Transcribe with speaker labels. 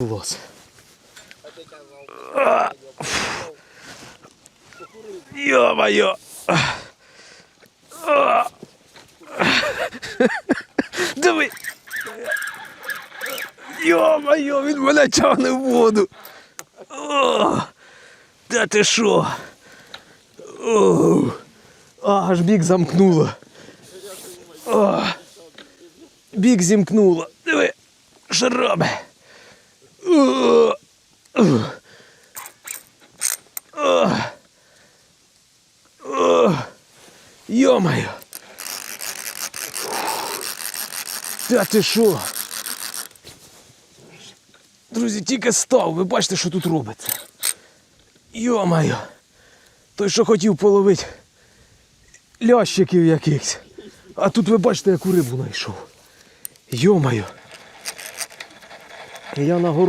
Speaker 1: Лос. Ё-моё! Диви! Ё-моё, він мене тягне в воду. О, Та ти що? О, аж бік замкнуло. О, бік зімкнуло. Диви, що робить? Йо-моє. Та ти що? Друзі, тільки став, ви бачите, що тут робиться. Йо-моє. Той, що хотів половити лящиків якихось. А тут ви бачите, яку рибу знайшов. Йо-моє. Я на гору